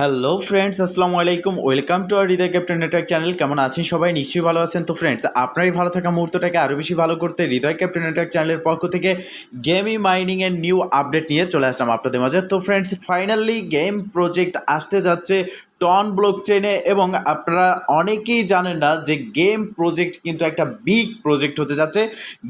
Hello friends আসসালামু আলাইকুম। Welcome to our Hridoy captain network channel কেমন আছেন সবাই? নিশ্চয়ই ভালো আছেন তো ফ্রেন্ডস আপনারই ভালো থাকা মুহূর্তটাকে আরও বেশি ভালো করতে হৃদয় ক্যাপ্টেন নেটওয়ার্ক চ্যানেলের পক্ষ থেকে গেমিং মাইনিং এর নিউ আপডেট নিয়ে চলে আসলাম আপনাদের মাঝে। তো ফ্রেন্ডস ফাইনালি গেম প্রজেক্ট আসতে যাচ্ছে টন ব্লক চেনে এবং আপনারা অনেকেই জানেন না যে গেম প্রজেক্ট কিন্তু একটা বিগ প্রজেক্ট হতে যাচ্ছে।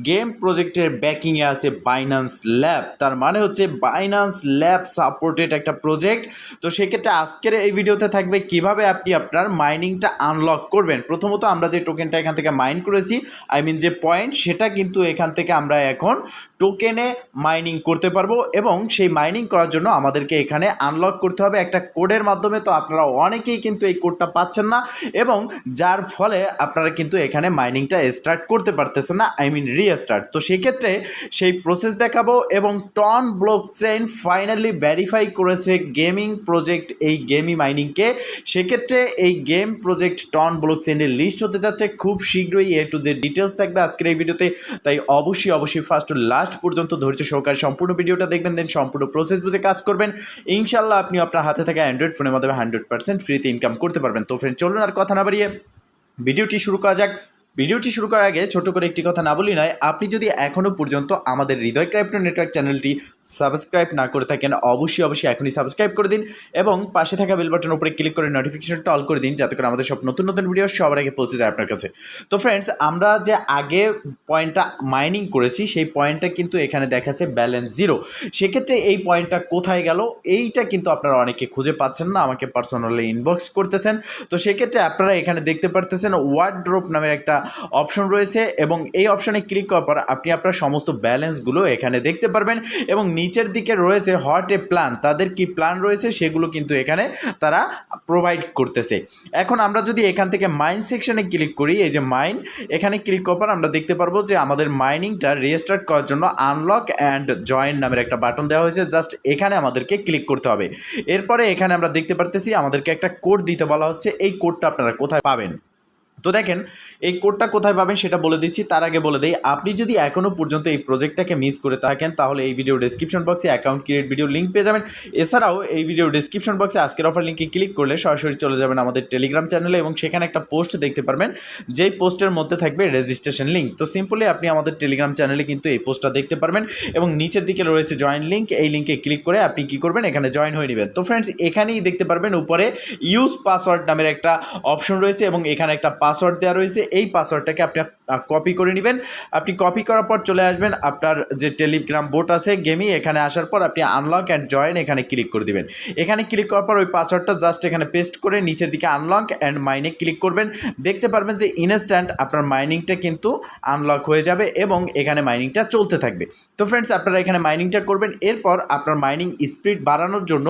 গেম প্রজেক্টের ব্যাকিংয়ে আছে বাইনান্স ল্যাব তার মানে হচ্ছে বাইনান্স ল্যাব সাপোর্টেড একটা প্রজেক্ট তো সেক্ষেত্রে আজকের এই ভিডিওতে থাকবে কীভাবে আপনি আপনার মাইনিংটা আনলক করবেন। প্রথমত আমরা যে টোকেনটা এখান থেকে মাইন করেছি আই মিন যে পয়েন্ট সেটা কিন্তু এখান থেকে আমরা এখন টোকেনে মাইনিং করতে পারব এবং সেই মাইনিং করার জন্য আমাদেরকে এখানে আনলক করতে হবে। একটা কোডের মাধ্যমে তো আপনারা অনেকেই কিন্তু এই কোডটা পাচ্ছেন না এবং যার ফলে আপনারা কিন্তু এখানে মাইনিংটা স্টার্ট করতে পারতেছেন না আই মিন রিস্টার্ট তো সেক্ষেত্রে সেই প্রসেস দেখাবো এবং TON blockchain finally verify করেছে গেমিং প্রজেক্ট এই গেমি মাইনিংকে সেক্ষেত্রে এই গেম প্রজেক্ট টন ব্লক চেইনের লিস্ট হতে যাচ্ছে খুব শীঘ্রই, এ টু যে ডিটেলস থাকবে আজকের এই ভিডিওতে তাই অবশ্যই অবশ্যই ফার্স্ট টু লাস্ট পর্যন্ত ধৈর্য সহকারে সম্পূর্ণ ভিডিওটা দেখবেন দেন সম্পূর্ণ প্রসেস বুঝে কাজ করবেন। ইনশাল্লাহ আপনি আপনার হাতে থাকা অ্যান্ড্রয়েড ফোনের মাধ্যমে হান্ড্রেড ফ্রিতে ইনকাম করতে পারবেন। তো ফ্রেন্ড চলুন আর কথা না বাড়িয়ে ভিডিওটি শুরু করা যাক। ভিডিওটি শুরু করার আগে ছোট করে একটি কথা না বলি নয়, আপনি যদি এখনও পর্যন্ত আমাদের হৃদয় ক্রাইপ্টো নেটওয়ার্ক চ্যানেলটি সাবস্ক্রাইব না করে থাকেন, অবশ্যই অবশ্যই এখনই সাবস্ক্রাইব করে দিন এবং পাশে থাকা বেল বাটন উপরে ক্লিক করে নোটিফিকেশনটা অল করে দিন, যাতে করে আমাদের সব নতুন নতুন ভিডিও সবার আগে পৌঁছে যায় আপনার কাছে। তো ফ্রেন্ডস আমরা যে আগে পয়েন্টটা মাইনিং করেছি, সেই পয়েন্টটা কিন্তু এখানে দেখাচ্ছে ব্যালেন্স জিরো সেক্ষেত্রে এই পয়েন্টটা কোথায় গেল? এইটা কিন্তু আপনারা অনেকে খুঁজে পাচ্ছেন না, আমাকে পার্সোনালি ইনবক্স করতেছেন। তো সেক্ষেত্রে আপনারা এখানে দেখতে পারতেছেন ওয়ার্ড্রোপ নামের একটা অপশন রয়েছে এবং এই অপশনে ক্লিক করার পর আপনি আপনার সমস্ত ব্যালেন্সগুলো এখানে দেখতে পারবেন এবং নিচের দিকে রয়েছে হট এ প্ল্যান, তাদের কি প্ল্যান রয়েছে সেগুলো কিন্তু এখানে তারা প্রোভাইড করতেছে। এখন আমরা যদি এখান থেকে মাইন সেকশনে ক্লিক করি, এই যে মাইন এখানে ক্লিক করার পর আমরা দেখতে পারব যে আমাদের মাইনিংটা রেজিস্টার্ড করার জন্য আনলক অ্যান্ড জয়েন নামের একটা বাটন দেওয়া হয়েছে জাস্ট এখানে আমাদেরকে ক্লিক করতে হবে। এরপরে এখানে আমরা দেখতে পারতেছি আমাদেরকে একটা কোড দিতে বলা হচ্ছে, এই কোডটা আপনারা কোথায় পাবেন? তো দেখেন, এই কোডটা কোথায় পাবেন সেটা বলে দিচ্ছি, তার আগে বলে দিই, আপনি যদি এখনও পর্যন্ত এই প্রজেক্টটাকে মিস করে থাকেন, তাহলে এই ভিডিও ডিসক্রিপশন বক্সে অ্যাকাউন্ট ক্রিয়েট ভিডিও লিঙ্ক পেয়ে যাবেন। এছাড়াও এই ভিডিও ডিসক্রিপশন বক্সে আজকের অফার লিঙ্কে ক্লিক করলে সরাসরি চলে যাবেন আমাদের টেলিগ্রাম চ্যানেলে এবং সেখানে একটা পোস্ট দেখতে পারবেন, যেই পোস্টের মধ্যে থাকবে রেজিস্ট্রেশন লিঙ্ক তো সিম্পলি আপনি আমাদের টেলিগ্রাম চ্যানেলে কিন্তু এই পোস্টটা দেখতে পারবেন এবং নিচের দিকে রয়েছে জয়েন লিঙ্ক এই লিঙ্কে ক্লিক করে আপনি কি করবেন, এখানে জয়েন হয়ে নেবেন। তো ফ্রেন্ডস এখানেই দেখতে পারবেন উপরে ইউজ পাসওয়ার্ড নামের একটা অপশন রয়েছে এবং এখানে একটা পাসওয়ার্ড দেওয়া রয়েছে, এই পাসওয়ার্ডটাকে আপনি কপি করে নেবেন। আপনি কপি করার পর চলে আসবেন, আপনার যে টেলিগ্রাম বোট আছে গেমই এখানে আসার পর আপনি আনলক অ্যান্ড জয়েন এখানে ক্লিক করে দিবেন। এখানে ক্লিক করার পর ওই পাসওয়ার্ডটা জাস্ট এখানে পেস্ট করে নিচের দিকে আনলক অ্যান্ড মাইনে ক্লিক করবেন। দেখতে পারবেন যে ইনস্ট্যান্ট আপনার মাইনিংটা কিন্তু আনলক হয়ে যাবে এবং এখানে মাইনিংটা চলতে থাকবে। তো ফ্রেন্ডস আপনারা এখানে মাইনিংটা করবেন, এরপর আপনার মাইনিং স্পিড বাড়ানোর জন্য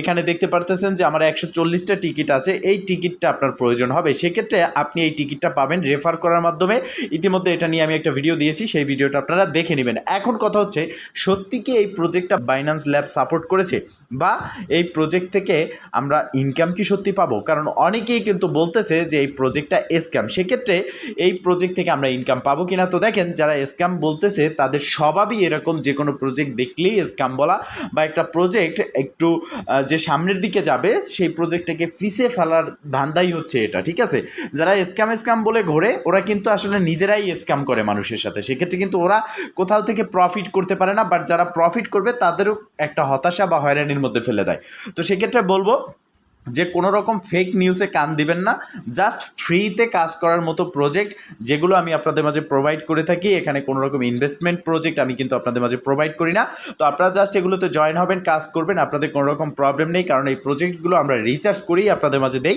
এখানে দেখতে পারতেছেন যে আমার একশো চল্লিশটা টিকিট আছে, এই টিকিটটা আপনার প্রয়োজন হবে। সেক্ষেত্রে আপনি এই টিকিটটা পাবেন রেফার করার মাধ্যমে। ইতিমধ্যে এটা নিয়ে আমি একটা ভিডিও দিয়েছি, সেই ভিডিওটা আপনারা দেখে নেবেন। এখন কথা হচ্ছে, সত্যি কি এই প্রজেক্টটা বাইন্যান্স ল্যাব সাপোর্ট করেছে? বা এই প্রজেক্ট থেকে আমরা ইনকাম কি সত্যি পাবো? কারণ অনেকেই কিন্তু বলতেছে যে এই প্রজেক্টটা স্ক্যাম সেক্ষেত্রে এই প্রজেক্ট থেকে আমরা ইনকাম পাবো কিনা? তো দেখেন, যারা স্ক্যাম বলতেছে, তাদের স্বভাবই এরকম যে কোনো প্রজেক্ট দেখলেই স্ক্যাম বলা বা একটা প্রজেক্ট একটু যে সামনের দিকে যাবে, সেই প্রজেক্টটাকে ফিসে ফেলার ধান্দাই হচ্ছে এটা, ঠিক আছে? যারা স্ক্যাম স্ক্যাম বলে ঘোরে, ওরা কিন্তু আসলে নিজেরাই স্ক্যাম করে মানুষের সাথে। সেক্ষেত্রে কিন্তু ওরা কোথাও থেকে প্রফিট করতে পারে না বাট যারা প্রফিট করবে তাদেরও একটা হতাশা বা হয়রানির মধ্যে ফেলে দেয়। তো সেক্ষেত্রে বলব যে কোনো রকম ফেক নিউজে কান দিবেন না জাস্ট ফ্রিতে কাজ করার মতো প্রজেক্ট যেগুলো আমি আপনাদের মাঝে প্রোভাইড করে থাকি। এখানে কোনো রকম ইনভেস্টমেন্ট প্রজেক্ট আমি কিন্তু আপনাদের মাঝে প্রোভাইড করি না। তো আপনারা জাস্ট এগুলোতে জয়েন হবেন, কাজ করবেন, আপনাদের কোনো রকম প্রবলেম নেই, কারণ এই প্রজেক্টগুলো আমরা রিসার্চ করেই আপনাদের মাঝে দেই।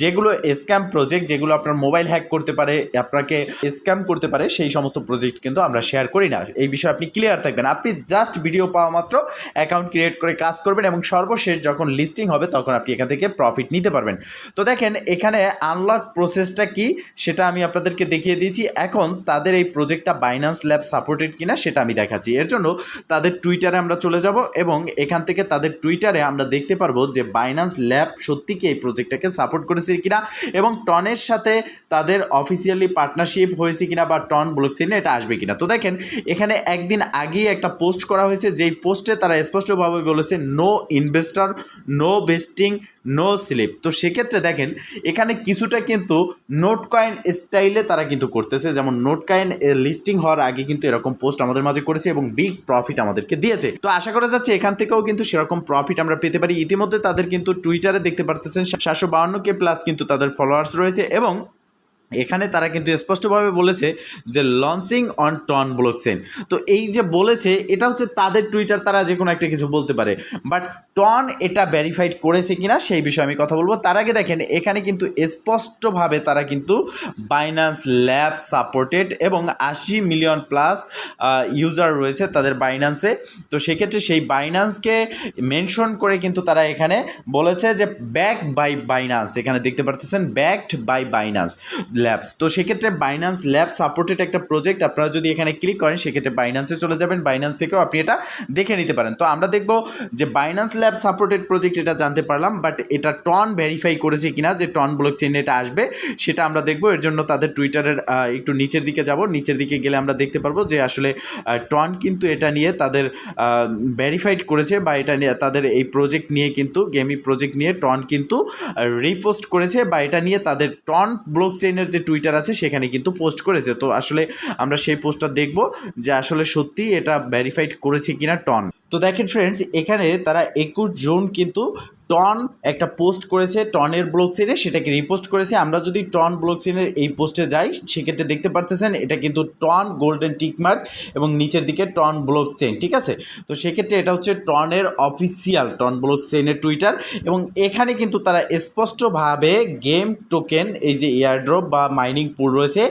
যেগুলো স্ক্যাম প্রজেক্ট যেগুলো আপনার মোবাইল হ্যাক করতে পারে, আপনাকে স্ক্যাম করতে পারে, সেই সমস্ত প্রজেক্ট কিন্তু আমরা শেয়ার করি না। এই বিষয়ে আপনি ক্লিয়ার থাকবেন। আপনি জাস্ট ভিডিও পাওয়া মাত্র অ্যাকাউন্ট ক্রিয়েট করে কাজ করবেন এবং সর্বশেষ যখন লিস্টিং হবে, তখন আপনি এখান থেকে প্রফিট নিতে পারবেন। তো দেখেন, এখানে আনলক প্রসেসটা কি সেটা আমি আপনাদেরকে দেখিয়ে দিয়েছি। এখন তাদের এই প্রজেক্টটা বাইন্যান্স ল্যাব সাপোর্টেড কিনা সেটা আমি দেখাচ্ছি। এর জন্য তাদের টুইটারে আমরা চলে যাব এবং এখান থেকে তাদের টুইটারে আমরা দেখতে পারব যে বাইন্যান্স ল্যাব সত্যি কি এই প্রজেক্টটাকে সাপোর্ট করেছে কিনা এবং টনের সাথে তাদের অফিসিয়ালি পার্টনারশিপ হয়েছে কিনা বা টন ব্লকচেনে এটা আসবে কিনা। তো দেখেন, এখানে একদিন আগেই একটা পোস্ট করা হয়েছে। যেই পোস্টে তারা স্পষ্টভাবে বলেছে no investor no vesting no slip তো সেক্ষেত্রে দেখেন, এখানে কিছুটা কিন্তু নোট কয়েন স্টাইলে তারা কিন্তু করতেছে। যেমন নোট কয়েন লিস্টিং হওয়ার আগে কিন্তু এরকম পোস্ট আমাদের মাঝে করেছে এবং বিগ প্রফিট আমাদেরকে দিয়েছে। তো আশা করা যাচ্ছে এখান থেকেও কিন্তু সেরকম প্রফিট আমরা পেতে পারি। ইতিমধ্যে তাদের কিন্তু টুইটারে দেখতে পারতেছেন সাতশো বাউন্ন কে প্লাস কিন্তু তাদের ফলোয়ার্স রয়েছে এবং এখানে তারা কিন্তু স্পষ্টভাবে বলেছে যে লঞ্চিং অন টন ব্লকচেন তো এই যে বলেছে, এটা হচ্ছে তাদের টুইটার তারা যে কোনো একটা কিছু বলতে পারে। বাট টন এটা ভ্যারিফাইড করেছে কিনা, সেই বিষয়ে আমি কথা বলব। তার আগে দেখেন, এখানে কিন্তু স্পষ্টভাবে তারা কিন্তু বাইন্যান্স ল্যাব সাপোর্টেড এবং আশি মিলিয়ন প্লাস ইউজার রয়েছে তাদের বাইন্যান্সে তো সেক্ষেত্রে সেই বাইন্যান্সকে মেনশন করে কিন্তু তারা এখানে বলেছে যে ব্যাক বাই বাইন্যান্স এখানে দেখতে পারতেছেন ব্যাকড বাই বাইন্যান্স ল্যাবস তো সেক্ষেত্রে বাইন্যান্স ল্যাব সাপোর্টেড একটা প্রজেক্ট আপনারা যদি এখানে ক্লিক করেন, সেক্ষেত্রে বাইন্যান্সে চলে যাবেন বাইন্যান্স থেকেও আপনি এটা দেখে নিতে পারেন। তো আমরা দেখব যে বাইন্যান্স ল্যাব সাপোর্টেড প্রজেক্ট এটা জানতে পারলাম বাট এটা টন ভেরিফাই করেছে কিনা, যে টন ব্লক চেইনে এটা আসবে, সেটা আমরা দেখব। এর জন্য তাদের টুইটারের একটু নিচের দিকে যাব। নিচের দিকে গেলে আমরা দেখতে পারব যে আসলে টন কিন্তু এটা নিয়ে তাদের ভেরিফাইড করেছে, বা এটা নিয়ে তাদের এই প্রজেক্ট নিয়ে কিন্তু গেমি প্রজেক্ট নিয়ে টন কিন্তু রিপোস্ট করেছে, বা এটা নিয়ে তাদের টন ব্লক চেইনের যে টুইটার আছে, সেখানে কিন্তু পোস্ট করেছে। তো আসলে আমরা সেই পোস্টটা দেখব যে আসলে সত্যি এটা ভেরিফাইড করেছে কিনা টন তো দেখেন ফ্রেন্ডস এখানে তারা একুশ জুন কিন্তু টন একটা পোস্ট করেছে, টনের ব্লক চেনে সেটাকে রিপোস্ট করেছে। আমরা যদি টন ব্লক চেনের এই পোস্টে যাই, সেক্ষেত্রে দেখতে পারতেছেন, এটা কিন্তু টন গোল্ডেন টিকমার্ক এবং নিচের দিকে টন ব্লক চেন ঠিক আছে? তো সেক্ষেত্রে এটা হচ্ছে টনের অফিসিয়াল টন ব্লক চেনের টুইটার এবং এখানে কিন্তু তারা স্পষ্টভাবে গেম টোকেন এই যে এয়ারড্রপ বা মাইনিং পুল রয়েছে,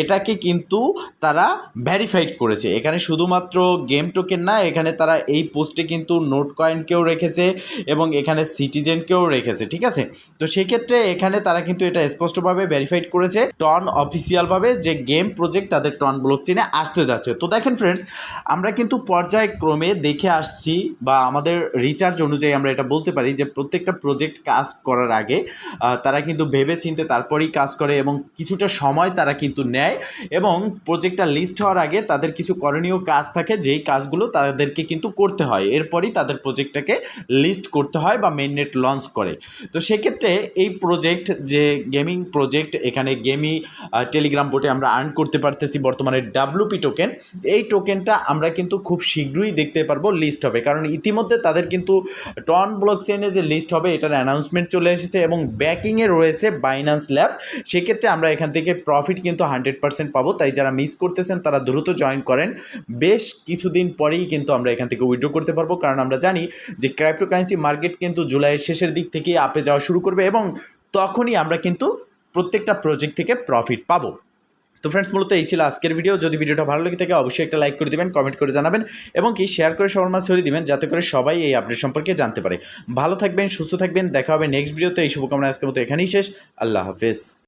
এটাকে কিন্তু তারা ভ্যারিফাইড করেছে। এখানে শুধুমাত্র গেম টোকেন না, এখানে তারা এই পোস্টে কিন্তু নোট কয়েনকেও রেখেছে এবং এখানে সিটিজেনকেও রেখেছে, ঠিক আছে? তো সেক্ষেত্রে এখানে তারা কিন্তু এটা স্পষ্টভাবে ভেরিফাইড করেছে টন অফিসিয়ালভাবে যে গেম প্রজেক্ট তাদের টন ব্লক চেনে আসতে যাচ্ছে। তো দেখেন ফ্রেন্ডস আমরা কিন্তু পর্যায়ক্রমে দেখে আসছি বা আমাদের রিচার্জ অনুযায়ী আমরা এটা বলতে পারি যে প্রত্যেকটা প্রজেক্ট কাজ করার আগে তারা কিন্তু ভেবে চিনতে তারপরেই কাজ করে এবং কিছুটা সময় তারা কিন্তু নেয় এবং প্রজেক্টটা লিস্ট হওয়ার আগে তাদের কিছু করণীয় কাজ থাকে, যেই কাজগুলো তাদেরকে কিন্তু করতে হয়। এরপরই তাদের প্রজেক্টটাকে লিস্ট করতে হয় বা মেননেট লঞ্চ করে। তো সেক্ষেত্রে এই প্রজেক্ট যে গেমিং প্রজেক্ট এখানে গেমি টেলিগ্রাম বোটে আমরা আর্ন করতে পারতেছি বর্তমানে ডাব্লুপি টোকেন এই টোকেনটা আমরা কিন্তু খুব শীঘ্রই দেখতে পারব লিস্ট হবে। কারণ ইতিমধ্যে তাদের কিন্তু টন ব্লক চেনে যে লিস্ট হবে, এটার অ্যানাউন্সমেন্ট চলে এসেছে এবং ব্যাকিংয়ে রয়েছে বাইন্যান্স ল্যাব সেক্ষেত্রে আমরা এখান থেকে প্রফিট কিন্তু হান্ড্রেড পার্সেন্ট পাবো। তাই যারা মিস করতেছেন, তারা দ্রুত জয়েন করেন। বেশ কিছুদিন পরেই কিন্তু আমরা এখান থেকে উইড্রো করতে পারব। কারণ আমরা জানি যে ক্রাইপ্টোকারেন্সি মার্কেট কিন্তু জুলাইয়ের শেষের দিক থেকে আপে যাওয়া শুরু করবে এবং তখনই আমরা কিন্তু প্রত্যেকটা প্রজেক্ট থেকে প্রফিট পাব। তো ফ্রেন্ডস মূলত এই ছিল আজকের ভিডিও যদি ভিডিওটা ভালো লেগে থাকে, অবশ্যই একটা লাইক করে দিবেন কমেন্ট করে জানাবেন এবং কি শেয়ার করে সবার মাঝে ছড়িয়ে দিবেন, যাতে করে সবাই এই আপডেট সম্পর্কে জানতে পারে। ভালো থাকবেন, সুস্থ থাকবেন, দেখা হবে নেক্সট ভিডিওতে এই শুভকামনা আজকের মতো এখানেই শেষ। আল্লাহ হাফেজ।